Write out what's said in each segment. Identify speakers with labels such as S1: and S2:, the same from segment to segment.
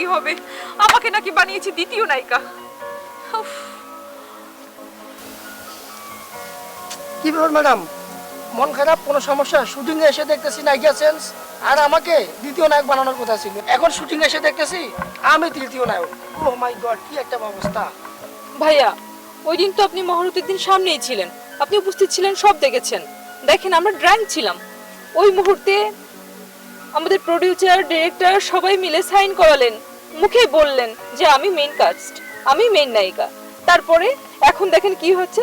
S1: কি হবে? আমাকে নাকি বানিয়েছে দ্বিতীয় নায়িকা।
S2: কি ব্যাপার ম্যাডাম? মন খারাপ কোনো সমস্যা? শুটিং এ এসে দেখতেছি নায়িকা চেঞ্জ আর আমাকে দ্বিতীয় নায়ক বানানোর কথা ছিল। এখন শুটিং এসে দেখতেছি আমি তৃতীয় নায়ক। ও মাই গড কি একটা অবস্থা।
S1: ভাইয়া ওই দিন তো আপনি মহরতের দিন সামনেই ছিলেন। আপনি উপস্থিত ছিলেন সব দেখেছেন। দেখেন আমরা ড্রাইং ছিলাম। ওই মুহূর্তে আমাদের প্রডিউসার ডিরেক্টর সবাই মিলে সাইন করালেন। মুখে বললেন যে আমি মেইন কাস্ট আমি মেইন নায়িকা। তারপরে এখন দেখেন কি হচ্ছে?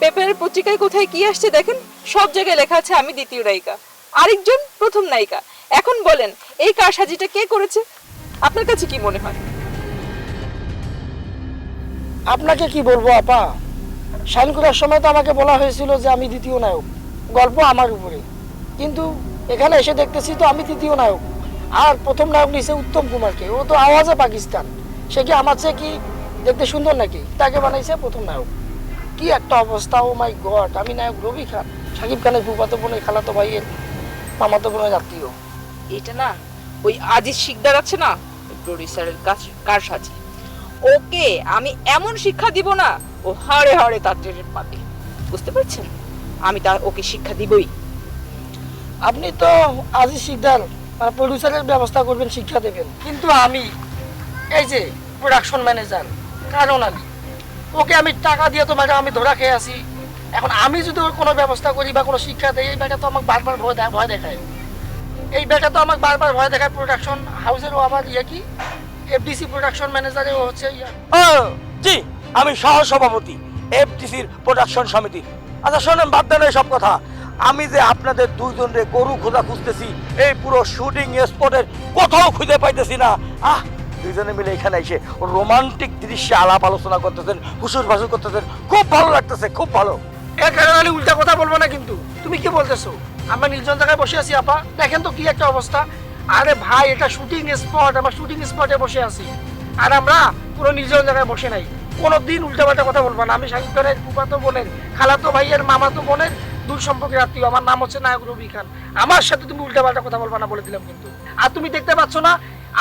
S1: পেপারের পত্রিকায় কোথায় কি আসছে দেখেন? সব জায়গায় লেখা আছে আমি দ্বিতীয় নায়িকা, আরেকজন প্রথম নায়িকা। এখন বলেন, এই কারসাজিটা কে করেছে? আপনার কাছে কি মনে হয়?
S2: আপনাকে কি বলব আপা? সাইন করার সময় তো আমাকে বলা হয়েছিল যে আমি দ্বিতীয় নায়ক, গল্প আমার উপরে। কিন্তু এখানে এসে দেখতেছি তো আমি তৃতীয় নায়ক। আর প্রথম নায়ক নিছে উত্তম কুমারকে। ও তো আওয়াজে পাকিস্তান। সে কি আমার চেয়ে কি দেখতে সুন্দর নাকি? তাকে বানাইছে প্রথম নায়ক। কি একটা অবস্থা ও মাই গড। আমি নায়ক রবি খান। সাকিব খানের ফুফাতো বোনের খালাতো ভাইয়ের মামাতো বোনের আত্মীয়
S1: এটা না ওই আজিজ শিকদার আছে না প্রডিউসারের কাজ কার সাজে? ওকে আমি এমন শিক্ষা দিব না ও হাড়ে হাড়ে তার টের পাবে বুঝতে পারছেন? আমি তার ওকে শিক্ষা দিবই।
S2: আপনি তো আজিজ শিকদার মানে প্রডিউসারের ব্যবস্থা করবেন, শিক্ষা দেবেন। কিন্তু আমি, এই যে প্রোডাকশন ম্যানেজার কারণ আমি। ওকে আমি টাকা দিয়ে তো ম্যাডাম আমি ধরা খেয়ে আছি। এখন আমি যদি ওর কোনো ব্যবস্থা করি বা কোনো শিক্ষা দেই, এই ব্যাটা তো আমাকে বারবার ভয় দেয়, ভয় দেখায়। এই ব্যাটা তো আমাকে বারবার ভয় দেখায় প্রোডাকশন হাউসেরও আবার ইয়ে কি? এফডিসি প্রোডাকশন ম্যানেজারে হচ্ছে ইয়া।
S3: জি, আমি সহ সভাপতি এফটিসির প্রোডাকশন সমিতি। আচ্ছা শোনেন, বাদ দেন সব কথা। আমি যে আপনাদের দুইজনের গরু খোঁজা খুঁজতেছি, এই পুরো শুটিং স্পটের কোথাও খুঁজে পাইতেছি না। আহ, দুইজনে মিলে এখানে এসে রোমান্টিক দৃশ্যে আলাপ আলোচনা করতেছেন, হুসুর ভাসুর করতেছেন। খুব ভালো লাগতেছে, খুব ভালো।
S2: আমি উল্টা কথা বলব না কিন্তু। তুমি কি বলতেছো? আমরা নির্জন জায়গায় বসে আছি, আপা। দেখেন তো কি একটা অবস্থা। আরে ভাই, এটা শুটিং স্পট আমরা শুটিং স্পটে বসে আছি। আর আমরা পুরো নির্জন জায়গায় বসে নাই। কোনো দিন উল্টাপাল্টা কথা বলব না। আমি ফুফাতো বোনের, খালাতো ভাইয়ের মামাতো বোনের দূর সম্পর্কের আত্মীয় আমার নাম হচ্ছে নায়ক রবি খান। আমার সাথে তুমি উল্টাপাল্টা কথা বলবা না বলে দিলাম কিন্তু। আর তুমি দেখতে পাচ্ছ না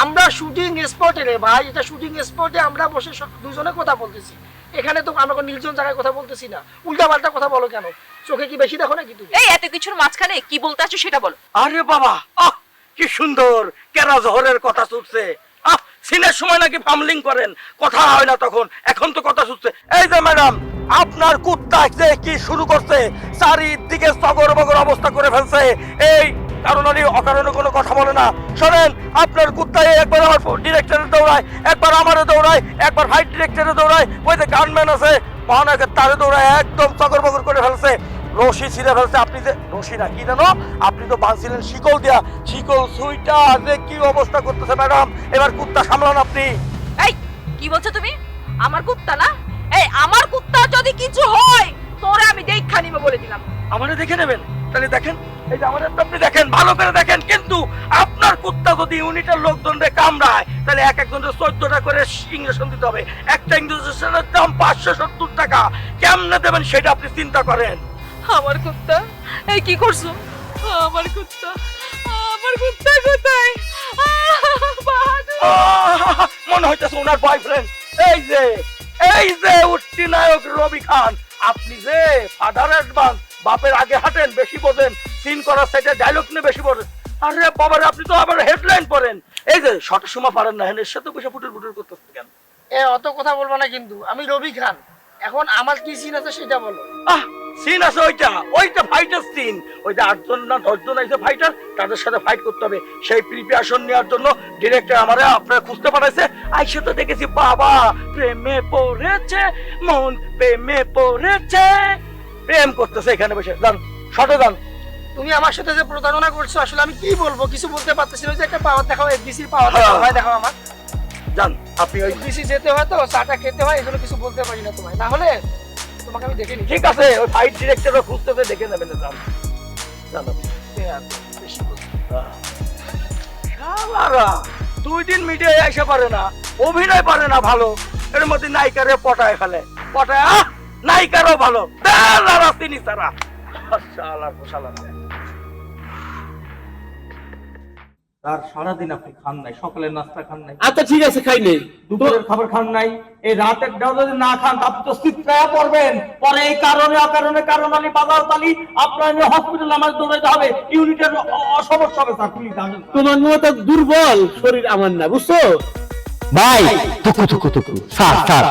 S2: আমরা শুটিং স্পটে রে ভাই এটা শুটিং স্পটে আমরা বসে দুজনে কথা বলতেছি। এখানে তো আমরা নির্জন জায়গায় কথা বলতেছি না। উল্টাপাল্টা কথা বলো কেন? চোখে কি বেশি দেখো নাকি তুমি?
S1: এই এত কিছুর মাঝখানে কি বলতে আছো সেটা বলো।
S3: আরে বাবা আহ কি সুন্দর কেরা জহরের কথা আহ সিনের সময় নাকি ফামলিং করেন। কথা হয় না তখন। এখন তো কথা শুনছে। এই যে ম্যাডাম, আপনার কুত্তা যে কি শুরু করছে, চারিদিকে সগর বগর অবস্থা করে ফেলছে, এই কারণে অকারণে কোনো কথা বলে না। শোনেন, আপনার কুত্তা একবার আমার ডিরেক্টরে দৌড়ায়, একবার আমারে দৌড়ায়, একবার ফাইট ডিরেক্টরে দৌড়ায়, ওই যে গানম্যান আছে, মহানায়কের তারে দৌড়ায় একদম সগর বগর করে ফেলছে। রশি ছিঁড়ে ফেলছে। আপনি যে রশি না কি জানো? আপনি তো বাঁধছিলেন শিকল দিয়া। শিকল সুইটা যে কি অবস্থা করতেছে ম্যাডাম? এবার কুত্তা সামলান আপনি।
S1: এই কি বলছো তুমি? আমার কুত্তা না? এই আমার কুত্তা যদি কিছু হয় তোরে আমি দেখা নিবে বলে দিলাম।
S3: আমারে দেখে নেবেন? তাহলে দেখেন এই যে আমাদের তো আপনি দেখেন ভালো করে দেখেন কিন্তু আপনার কুত্তা যদি ইউনিটের লোকজনদের কামড়ায় তাহলে এক একজনের চোদ্দটা করে ইঞ্জেকশন দিতে হবে। একটা ইঞ্জেকশনের দাম পাঁচশো সত্তর টাকা। কেমনে দেবেন সেটা আপনি চিন্তা করেন।
S1: আমার কুত্তা। এই কি করছ? আমার কুত্তা। আমার কুত্তা কোথায়!
S3: মনে হইতেছে ওনার বয়ফ্রেন্ড এই যে এই যে উঠতি নায়ক রবি খান। আপনি যে ফাদার অ্যাডভান্স বাপের আগে হাঁটেন বেশি বোঝেন সিন করার সাইডে ডায়লগ নিয়ে বেশি বোঝেন। আরে বাবারে আপনি তো আবার হেডলাইন পড়েন। এই যে শর্টের সময় পারেন না হেনের সাথে বসে ফুটুর ফুটুর করতেছে কেন?
S2: এ অত কথা বলব না কিন্তু আমি রবি খান। এখন আমার কি সিন আছে সেটা বলো।
S3: আহ সিন আছে ওইটা ওইটা ফাইটার সিন ওইটা আটজন না দশজন আছে ফাইটার তাদের সাথে ফাইট করতে হবে। সেই প্রিপারেশন নেওয়ার জন্য ডিরেক্টর আমারে আপনারা খুঁজতে পাঠাইছে। আইসে তো দেখেছি বাবা প্রেমে পড়েছে মন প্রেমে পড়েছে। প্রেম করতেছে এখানে বসে। যান শটে যান।
S2: তুমি আমার সাথে যে প্রতারণা করছ আসলে আমি কি বলব? কিছু বলতে পারতেছি না। ওই যে একটা পাওয়ার দেখাও এফডিসির পাওয়ার
S3: হ্যাঁ।
S2: হয় দেখাও আমার।
S3: যান আপনি ওই
S2: এফডিসি যেতে হয় তো চাটা খেতে হয় এজন্য কিছু বলতে পারি না তোমায়। না হলে তোমাকে আমি দেখে
S3: ঠিক আছে ওই ফাইট ডিরেক্টরও খুঁজতেছে দেখে নেবেন
S2: দাম।
S3: শালারা দুই দিন মিডিয়ায় আসে পারে না অভিনয় পারে না ভালো এর মধ্যে নায়িকারে পটায় ফেলে। পটায় আহ, নায়িকারও ভালো। তেলারা তিনি তারা শালার
S4: তার সারাদিন আপনি খান নাই সকালের নাস্তা খান নাই।
S5: আচ্ছা ঠিক আছে খাই নেই।
S4: দুপুরের খাবার খান নাই এই রাতের ডাল যদি না খান আপনি তো পড়বেন। পরে এই কারণে অকারণে কারণ আলী বাজার তালি আপনার হসপিটাল আমার দৌড়াইতে হবে ইউনিটের সমস্যা হবে স্যার প্লিজ
S5: তোমার মতো দুর্বল শরীর আমার না বুঝছ?
S6: ভাই টুকু টুকু টুকু স্যার স্যার।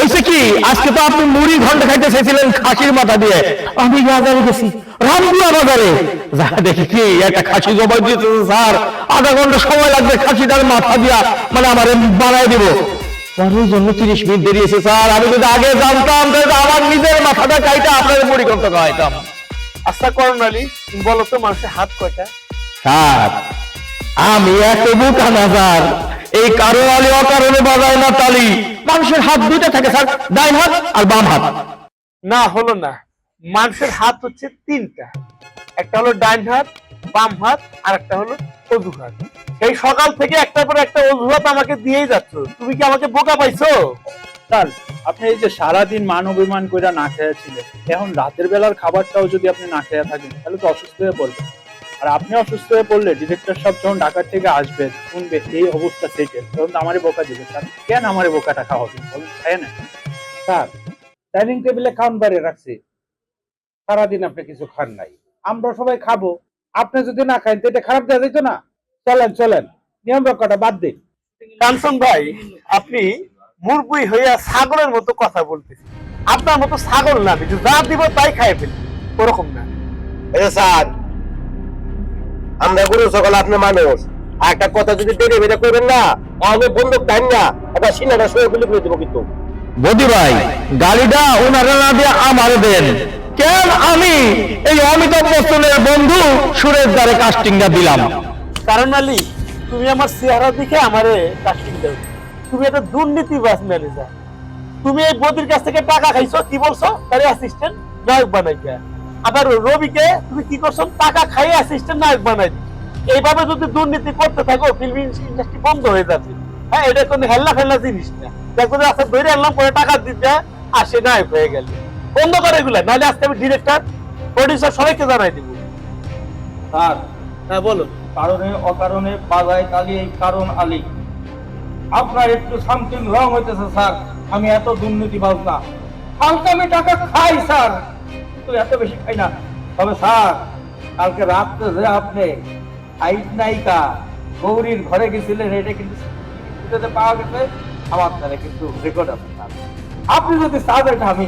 S6: হয়েছে কি? আজকে তো আপনি মুড়ি ঘণ্টা খাইতে চেয়েছিলেন খাসির মাথা দিয়ে। আমি বাজারে গেছি রামপুরা বাজারে। যা দেখি কি একটা খাসি জবাই দিয়েছে স্যার। আধা ঘণ্টা সময় লাগবে খাসিটার মাথা দিয়া মানে আমার বানাই দিব। জন্য তিরিশ মিনিট স্যার। আমি যদি আগে জানতাম তাহলে আমার নিজের মাথাটা কাইটা আপনাদের মুড়ি ঘণ্টা খাওয়াইতাম।
S5: আচ্ছা করোনালি বলো তো মানুষের হাত কয়টা?
S6: স্যার আমি এত বোকা না স্যার। এই কারও আলী অকারণে বাজায় না তালি। মানুষের হাত দুইটা থাকে স্যার। ডাইন হাত আর বাম হাত।
S5: না হলো না। মানুষের হাত হচ্ছে তিনটা। একটা হলো ডাইন হাত বাম হাত আর একটা হলো অজু হাত এই সকাল থেকে একটা পরে একটা অজুহাত আমাকে দিয়েই যাচ্ছ। তুমি কি আমাকে বোকা পাইছো?
S7: স্যার আপনি এই যে সারাদিন মান অভিমান করে না খেয়েছিলেন এখন রাতের বেলার খাবারটাও যদি আপনি না খেয়ে থাকেন তাহলে তো অসুস্থ হয়ে পড়বেন। আর আপনি অসুস্থ হয়ে পড়লে ডিরেক্টর সব যখন ঢাকার থেকে আসবে শুনবে এই অবস্থা সেটেল তখন তো আমারই বোকা দিবে। স্যার কেন আমারই বোকাটা খাওয়াবে বলুন খায় না।
S8: স্যার ডাইনিং টেবিলে খাওয়ান বাইরে রাখছি। সারাদিন আপনি কিছু খান নাই। আমরা সবাই খাব। আপনি যদি না খান তো এটা খারাপ দেওয়া যেত না। চলেন চলেন। নিয়ম রক্ষাটা বাদ দিন।
S5: কাঞ্চন ভাই আপনি মুরবুই হইয়া ছাগলের মতো কথা বলতেছেন। আপনার মতো ছাগল না যা দিব তাই খাই ফেলি। ওরকম না।
S9: স্যার আমরা গুরু সকল আপনি মানুষ। আর একটা কথা যদি দেরি বেড়ে করবেন না আমি বন্দুক টাইম না আবার সিনাটা সয়ে গুলি করে দেবো কিন্তু।
S6: বদি ভাই গাড়িটা ওনারা না দিয়ে আমার দেন। কেন আমি এই অমিতাভ বচ্চনের বন্ধু সুরেশ দ্বারে কাস্টিংটা দিলাম?
S5: কারণ আলী তুমি আমার চেহারা দেখে আমারে কাস্টিং দাও। তুমি একটা দুর্নীতিবাজ ম্যানেজার তুমি এই বদির কাছ থেকে টাকা খাইছো কি বলছো? তার অ্যাসিস্ট্যান্ট নায়ক বানাইকা আবার রবিকে তুমি কি করছ? টাকা খাই অ্যাসিস্ট্যান্ট নায়ক বানাই এইভাবে যদি দুর্নীতি করতে থাকো ফিল্ম ইন্ডাস্ট্রি বন্ধ হয়ে যাবে। হ্যাঁ এটা কোনো হেল্লা ফেল্লা জিনিস না। দেখো যে আচ্ছা ধরে আনলাম, পরে টাকা দিতে আর সে নায়ক হয়ে গেল। বন্ধ করে এগুলা, নাহলে আজকে আমি ডিরেক্টর প্রডিউসার সবাইকে জানাই দিব।
S4: স্যার
S5: হ্যাঁ বলো
S4: কারণে, অকারণে, বাজায় তালি এই কারণ আলী। আপনার একটু সামথিং রং হইতেছে, স্যার। আমি এত দুর্নীতিবাজ না। হালকা আমি টাকা খাই, স্যার। কিন্তু এত বেশি খাই না। তবে স্যার, কালকে রাত্রে যে আপনি আইট নায়িকা গৌরীর ঘরে গেছিলেন, এটা কিন্তু পাওয়া গেছে। আমার দ্বারা কিন্তু রেকর্ড আছে, স্যার। আপনি যদি চান এটা আমি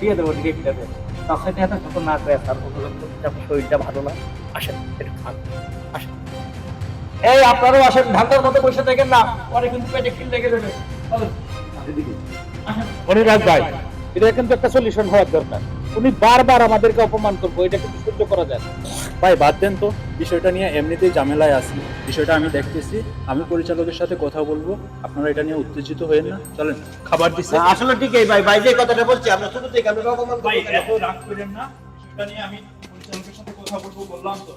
S4: দিয়ে দেবো ডিরেক্টরে তার সাথে এত যখন না করে স্যার অনুরোধ শরীরটা ভালো না। আসেন, একটু খান। আসেন। এই, আপনারও আসেন ঢাকার মতো বসে থাকেন না। পরে কিন্তু পেটে খিল লেগে চলেন।
S8: মনে ভাই, এটা কিন্তু একটা সলিউশন হওয়ার দরকার। উনি বারবার আমাদেরকে অপমান করব এটা কিন্তু সহ্য করা যায়
S7: ভাই বাদ দেন তো বিষয়টা নিয়ে এমনিতেই ঝামেলায় আছি। বিষয়টা আমি দেখতেছি আমি পরিচালকের সাথে কথা বলব আপনারা এটা নিয়ে উত্তেজিত হয়ে না। চলেন খাবার দিচ্ছে।
S9: আসলে ঠিকই ভাই ভাই যে কথাটা বলছি আমরা শুরু থেকে আমরা অপমান
S7: ভাই
S9: করব
S7: এত রাগ করেন না বিষয়টা নিয়ে আমি পরিচালকের সাথে কথা বলব বললাম তো।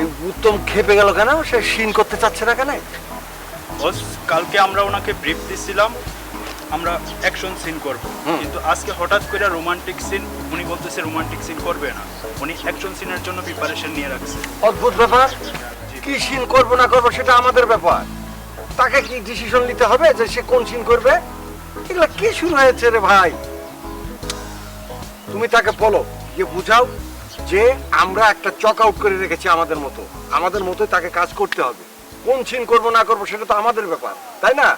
S9: এই উত্তম খেপে গেল কেন? সে সিন করতে চাচ্ছে না কেন?
S10: কালকে আমরা ওনাকে ব্রিফ দিছিলাম আমরা অ্যাকশন সিন করব। কিন্তু আজকে হঠাৎ করে রোমান্টিক সিন উনি বলতেছে রোমান্টিক সিন করবে না। উনি অ্যাকশন সিনের জন্য প্রিপারেশন নিয়ে রাখছে।
S9: অদ্ভুত ব্যাপার। কি সিন করব না করব সেটা আমাদের ব্যাপার। তাকে কি ডিসিশন নিতে হবে যে সে কোন সিন করবে? এগুলা কি শুরু হয়েছে রে ভাই? তুমি তাকে বলো গিয়ে বুঝাও যে আমরা একটা চক আউট করে রেখেছি আমাদের মতো। আমাদের মতোই তাকে কাজ করতে হবে। কোন সিন করব না করব সেটা তো আমাদের ব্যাপার তাই না?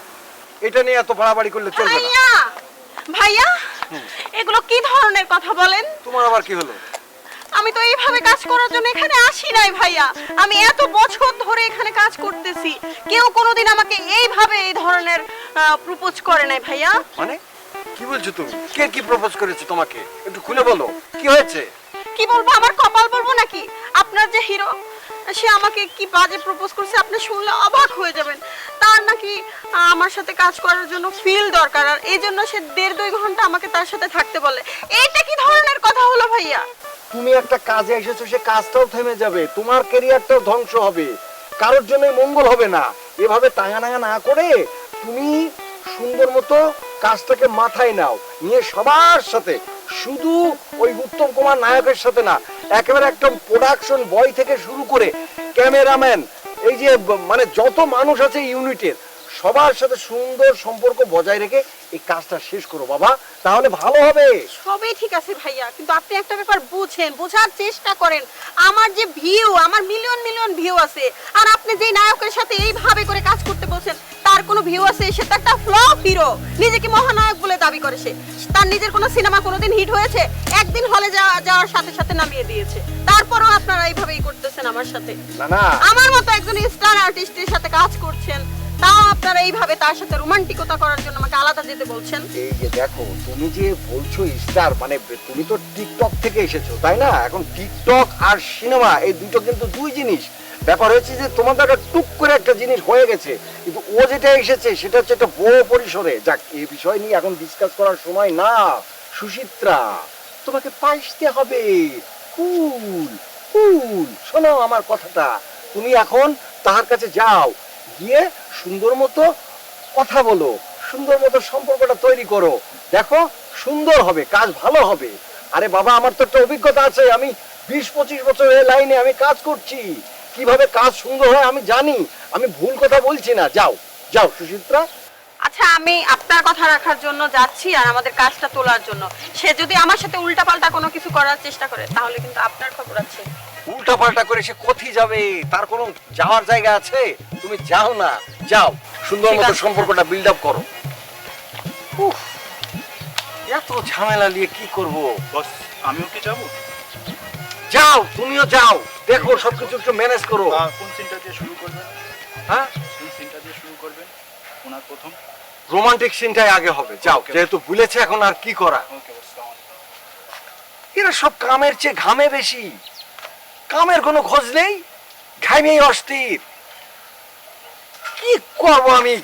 S9: এটা নিয়ে এত বাড়াবাড়ি করলে চলবে না।
S11: ভাইয়া! ভাইয়া! এগুলো কি ধরনের কথা বলেন?
S9: তোমার আবার কি হলো?
S11: আমি তো এইভাবে কাজ করার জন্য এখানে আসি নাই ভাইয়া। আমি এত বছর ধরে এখানে কাজ করতেছি। কেউ কোনোদিন আমাকে এইভাবে এই ধরনের প্রপোজ করে নাই ভাইয়া।
S9: মানে? কি বলছো তুমি? কে কি প্রপোজ করেছে তোমাকে? একটু খুলে বলো। কি হয়েছে?
S11: কি বলব আমার কপাল বলব নাকি? আপনার যে হিরো সে আমাকে কি বাজে প্রপোজ করছে আপনি শুনলে অবাক হয়ে যাবেন। তার নাকি আমার সাথে কাজ করার জন্য ফিল দরকার, আর এই জন্য সে দেড় দুই ঘণ্টা আমাকে তার সাথে থাকতে বলে। এইটা কি ধরনের কথা হলো ভাইয়া?
S9: তুমি একটা কাজে এসেছ, সে কাজটাও থেমে যাবে, তোমার ক্যারিয়ারটাও ধ্বংস হবে। কারোর জন্য মঙ্গল হবে না। এভাবে টাঙা নাঙা না করে তুমি সুন্দর মতো কাজটাকে মাথায় নাও, নিয়ে সবার সাথে শুধু ওই উত্তম কুমার নায়কের সাথে না, একেবারে একটা প্রোডাকশন বয় থেকে শুরু করে ক্যামেরাম্যান এই যে মানে যত মানুষ আছে ইউনিটের সবার সাথে সুন্দর সম্পর্ক বজায় রেখে এই কাজটা শেষ করো বাবা, তাহলে ভালো হবে।
S11: সবই ঠিক আছে ভাইয়া, কিন্তু আপনি একটা ব্যাপার বুঝেন, বোঝার চেষ্টা করেন, আমার যে ভিউ আমার মিলিয়ন মিলিয়ন ভিউ আছে, আর আপনি যে নায়কের সাথে এইভাবে করে কাজ করতে বলছেন, তার কোনো ভিউ আছে, সে তো একটা ফ্লপ হিরো নিজেকে মহানায়ক দাবি করে সে। তার নিজের কোনো সিনেমা কোনোদিন হিট হয়েছে? একদিন হলে যাওয়া যাওয়ার সাথে সাথে নামিয়ে দিয়েছে। তারপরও আপনারা এইভাবেই করতেছেন আমার সাথে।
S9: না না।
S11: আমার মতো একজন স্টার আর্টিস্টের সাথে কাজ করছেন তাও আপনারা এইভাবে তার সাথে রোমান্টিকতা করার জন্য আমাকে আলাদা যেতে বলছেন?
S9: এই যে দেখো তুমি যে বলছো স্টার মানে তুমি তো টিকটক থেকে এসেছ তাই না? এখন টিকটক আর সিনেমা এই দুটো কিন্তু দুই জিনিস। ব্যাপার হচ্ছে যে তোমাদের একটা টুক করে একটা জিনিস হয়ে গেছে। কিন্তু ও যেটা এসেছে, সেটা হচ্ছে একটা বড় পরিসরে। যাক এই বিষয় নিয়ে এখন ডিসকাস করার সময় না। সুচিত্রা, তোমাকে পাইতে হবে। কুল কুল শোনো আমার কথাটা। তুমি এখন তাহার কাছে যাও। গিয়ে সুন্দর মতো কথা বলো। সুন্দর মতো সম্পর্কটা তৈরি করো। দেখো, সুন্দর হবে, কাজ ভালো হবে। আরে বাবা, আমার তো একটা অভিজ্ঞতা আছে। আমি বিশ পঁচিশ বছর এই লাইনে আমি কাজ করছি। কীভাবে কাজ সুন্দর হয় আমি জানি। আমি ভুল কথা বলছি না। যাও যাও সুচিত্রা।
S11: আচ্ছা আমি আপনার কথা রাখার জন্য যাচ্ছি আর আমাদের কাজটা তোলার জন্য। সে যদি আমার সাথে উল্টাপাল্টা কোনো কিছু করার চেষ্টা করে তাহলে কিন্তু আপনার খবর আছে।
S9: উল্টা পাল্টা করে সে কোথায় যাবে? তার কোনো যাওয়ার জায়গা আছে? তুমি যাও না যাও। সুন্দর মতো সম্পর্কটা বিল্ড আপ করো। উফ, এত ঝামেলা নিয়ে কি করব?
S10: বস আমিও কি যাব?
S9: যাও তুমিও যাও। দেখো সবকিছু একটু ম্যানেজ করো।
S10: কোন সিনটা দিয়ে শুরু করবেন?
S9: হ্যাঁ?
S10: কোন সিনটা দিয়ে শুরু করবেন? ওনার প্রথম?
S9: রোমান্টিক সিনটাই আগে হবে। যাও যেহেতু ভুলেছে এখন আর কি করা? এরা সব কামের চেয়ে ঘামে বেশি। কামের কোনো খোঁজ নেই? ঘামেই অস্থির। কি করব আমি?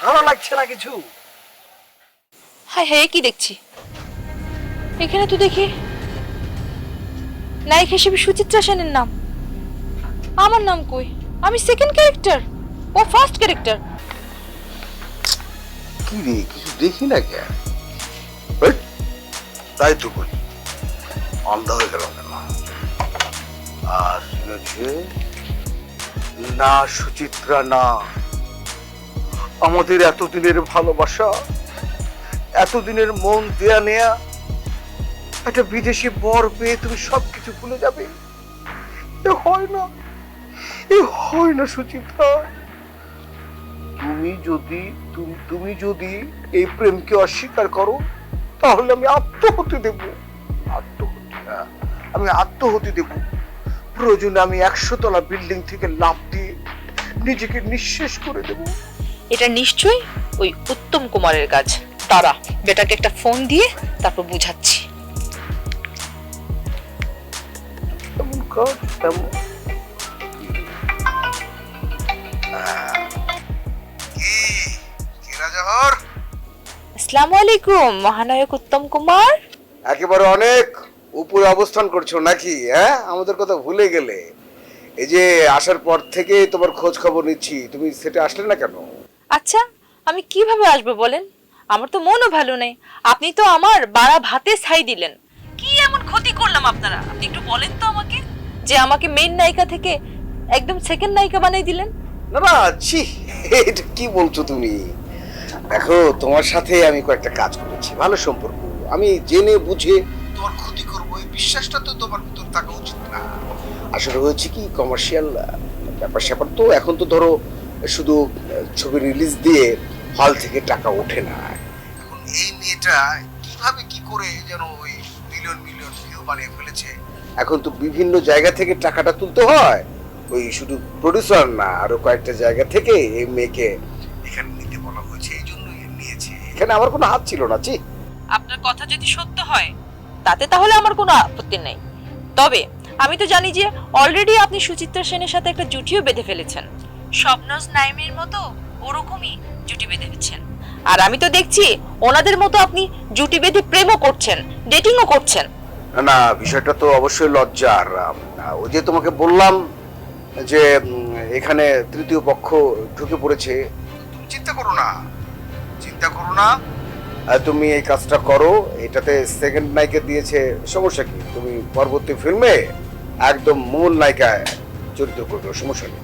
S9: ভালো লাগছে না কিছু।
S1: হ্যাঁ হ্যাঁ কি দেখছি? এখানে তো দেখি নায়ক হিসেবে সুচিত্রা সেনের নাম। আমার নাম কই? আমি সেকেন্ড ক্যারেক্টার ও ফার্স্ট ক্যারেক্টার
S9: কি রে, কিছু দেখি না কে? তাই তো বলি অন্ধ হয়ে গেল কেন? আর শুনেছে না সুচিত্রা, না। আমাদের এতদিনের ভালোবাসা, এতদিনের মন দেয়া নেয়া একটা বিদেশি বর পেয়ে তুমি সবকিছু ভুলে যাবে। এ হয় না, এ হয় না সুচিত্রা। তুমি যদি, তুমি- যদি এই প্রেমকে অস্বীকার করো, তাহলে আমি আত্মহতি দেব। আত্মহতি আমি আত্মহতি দেব। প্রয়োজনে আমি একশো তলা বিল্ডিং থেকে লাফ দিয়ে নিজেকে নিঃশেষ করে দেব।
S1: এটা নিশ্চয়ই ওই উত্তম কুমারের কাজ। তারা, বেটাকে একটা ফোন দিয়ে তারপর বুঝাচ্ছি।
S9: এমন
S1: আসসালামু আলাইকুম মহানায়ক উত্তম কুমার।
S9: একেবারে অনেক উপরে অবস্থান করছ নাকি হ্যাঁ? আমাদের কথা ভুলে গেলে। এই যে আসার পর থেকে তোমার খোঁজ খবর নিচ্ছি তুমি সেটা আসলে না কেন?
S1: আচ্ছা আমি কীভাবে আসব বলেন? আমার তো মনও ভালো নেই। আপনি তো আমার বাড়া ভাতে ছাই দিলেন। কি এমন ক্ষতি করলাম আপনারা? আপনি একটু বলেন তো আমাকে। যে আমাকে মেইন নায়িকা থেকে একদম সেকেন্ড নায়িকা বানাই দিলেন?
S9: না না ছি, এটা কি বলছো তুমি? দেখো, তোমার সাথে আমি কয়েকটা কাজ করেছি, ভালো সম্পর্ক। আমি জেনে বুঝে তোমার ক্ষতি করব, এই বিশ্বাসটা তো তোমার ভিতর থাকা উচিত না। আসলে হয়েছে কি কমার্শিয়াল ব্যাপার স্যাপার তো এখন তো ধরো, শুধু ছবি রিলিজ দিয়ে হল থেকে টাকা ওঠে না। এখন এই মেয়েটা কীভাবে কি করে যেন ওই মিলিয়ন মিলিয়ন ভিউ বানিয়ে ফেলেছে? এখন তো বিভিন্ন জায়গা থেকে টাকাটা তুলতে হয়। ওই শুধু প্রডিউসার না, আরও কয়েকটা জায়গা থেকে এই মেয়েকে এখানে নিতে বলা হয়েছে, এই জন্যই নিয়েছে। এখানে আমার কোনো হাত ছিল না জি
S1: আপনার কথা যদি সত্য হয়, তাতে তাহলে আমার কোনো আপত্তি নেই। তবে আমি তো জানি যে অলরেডি আপনি সুচিত্রা সেনের সাথে একটা জুটিও বেঁধে ফেলেছেন। স্বপ্নজ নাইমের মতো ওরকমই জুটি বেঁধে ফেলেছেন। আর আমি তো দেখছি ওনাদের মতো আপনি জুটি বেঁধে প্রেমও করছেন ডেটিংও করছেন।
S9: না বিষয়টা তো অবশ্যই লজ্জার। ওই যে তোমাকে বললাম যে এখানে তৃতীয় পক্ষ ঢুকে পড়েছে। তুমি চিন্তা করো না, চিন্তা
S12: করো না। তুমি এই কাজটা করো, এটাতে সেকেন্ড নায়িকা দিয়েছে, সমস্যা কি? তুমি পরবর্তী ফিল্মে একদম মূল নায়িকায় চরিত্র করবে, সমস্যা নেই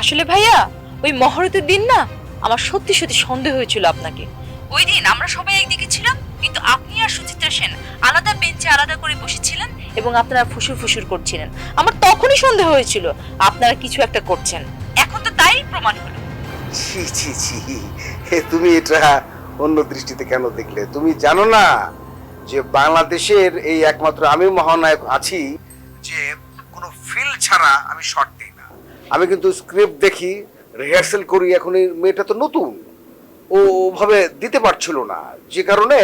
S1: আসলে ভাইয়া, ওই মহরতের দিন না, আমার সত্যি সত্যি সন্দেহ হয়েছিল আপনাকে। ওই দিন আমরা সবাই একদিকে ছিলাম কিন্তু আপনি আর সুচিত্রা সেন আলাদা বেঞ্চে আলাদা করে বসেছিলেন এবং আপনারা ফুসুর ফুসুর করছিলেন। আমার তখনই সন্দেহ হয়েছিল আপনারা কিছু একটা করছেন। এখন তো তাই প্রমাণ হলো।
S12: ছি ছি ছি হে, তুমি এটা অন্য দৃষ্টিতে কেন দেখলে? তুমি জানো না যে বাংলাদেশের এই একমাত্র আমি মহানায়ক আছি যে কোনো ফিল ছাড়া আমি শর্ট দিই না। আমি কিন্তু স্ক্রিপ্ট দেখি রিহার্সেল করি এখন এই মেয়েটা তো নতুন। ওভাবে দিতে পারছিল না। যে কারণে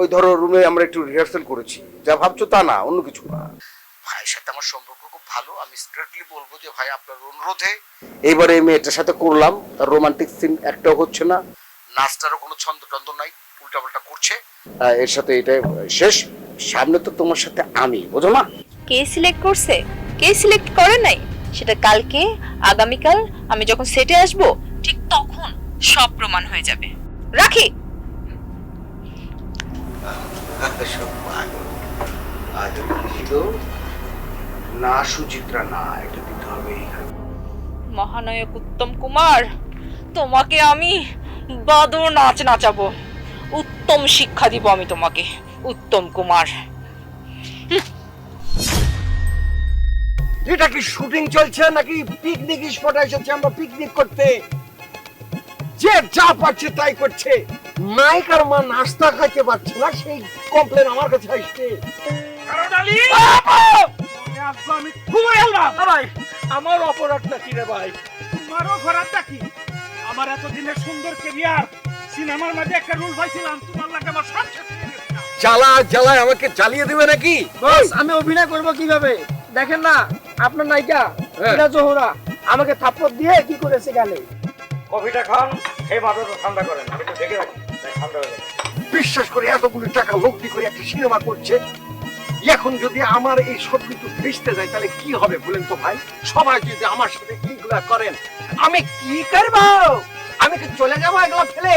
S12: ওই ধরো রুমে আমরা একটু রিহার্সেল করেছি। যা ভাবছ তা না অন্য কিছু না। ভাইয়ের সাথে আমার সম্পর্ক খুব ভালো। আমি স্ট্রেটলি বলব যে ভাই আপনার অনুরোধে এইবারে এই মেয়েটার সাথে করলাম। তার রোমান্টিক সিন একটাও হচ্ছে না। নাচটারও কোনো ছন্দ টন্দ নাই উল্টাপাল্টা করছে। এর সাথে এটাই শেষ। সামনে তো তোমার সাথে আমি বোঝো না?
S1: কে সিলেক্ট করছে? কে সিলেক্ট করে নাই? সেটা কালকে আগামীকাল আমি যখন সেটে আসব ঠিক তখন সব প্রমাণ হয়ে যাবে। রাখি।
S12: না সুচিত্রা না এটা দিতে হবে
S1: মহানায়ক উত্তম কুমার তোমাকে আমি বাদর নাচ নাচাবো। উত্তম শিক্ষা দিব আমি তোমাকে উত্তম কুমার।
S9: এটা কি শুটিং চলছে নাকি পিকনিক স্পটে এসেছে আমরা পিকনিক করতে? যে যা পাচ্ছে তাই করছে। নায়িকার মা নাস্তা খাইতে পারছে না সেই কমপ্লেন আমার কাছে আসছে।
S13: আমার অপরাধটা কি রে ভাই? তোমার অপরাধটা কি? আমার এতদিনের সুন্দর কেরিয়ার সিনেমার মাঝে একটা রোল পাইছিলাম তোমার লাগে আমার সব
S12: জ্বালা জ্বালায় আমাকে জ্বালিয়ে দেবে নাকি?
S9: বস আমি অভিনয় করব কীভাবে? দেখেন না আপনার নায়িকা এটা জোহরা আমাকে থাপ্পড় দিয়ে কি করেছে গালে?
S3: কফিটা খান সেই মাথাটা ঠান্ডা করেন। আমি তো দেখে রাখি ঠান্ডা হয়ে
S9: বিশ্বাস করে এতগুলো টাকা লগ্নি করে একটা সিনেমা করছে। এখন যদি আমার এই সব কিছু ভেস্তে যায়, তাহলে কি হবে বলেন তো ভাই? সবাই যদি আমার সাথে এইগুলা করেন, আমি কি করব? আমি কি চলে যাব এগুলা ফেলে?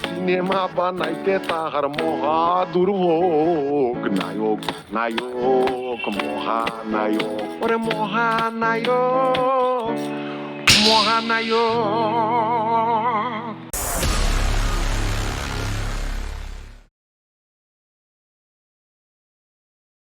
S14: সিনেমা বানাইতে তাহার মহা দুর্ভোগ নায়ক নায়ক মহানায়ক ওরে মহানায়ক মহানায়ক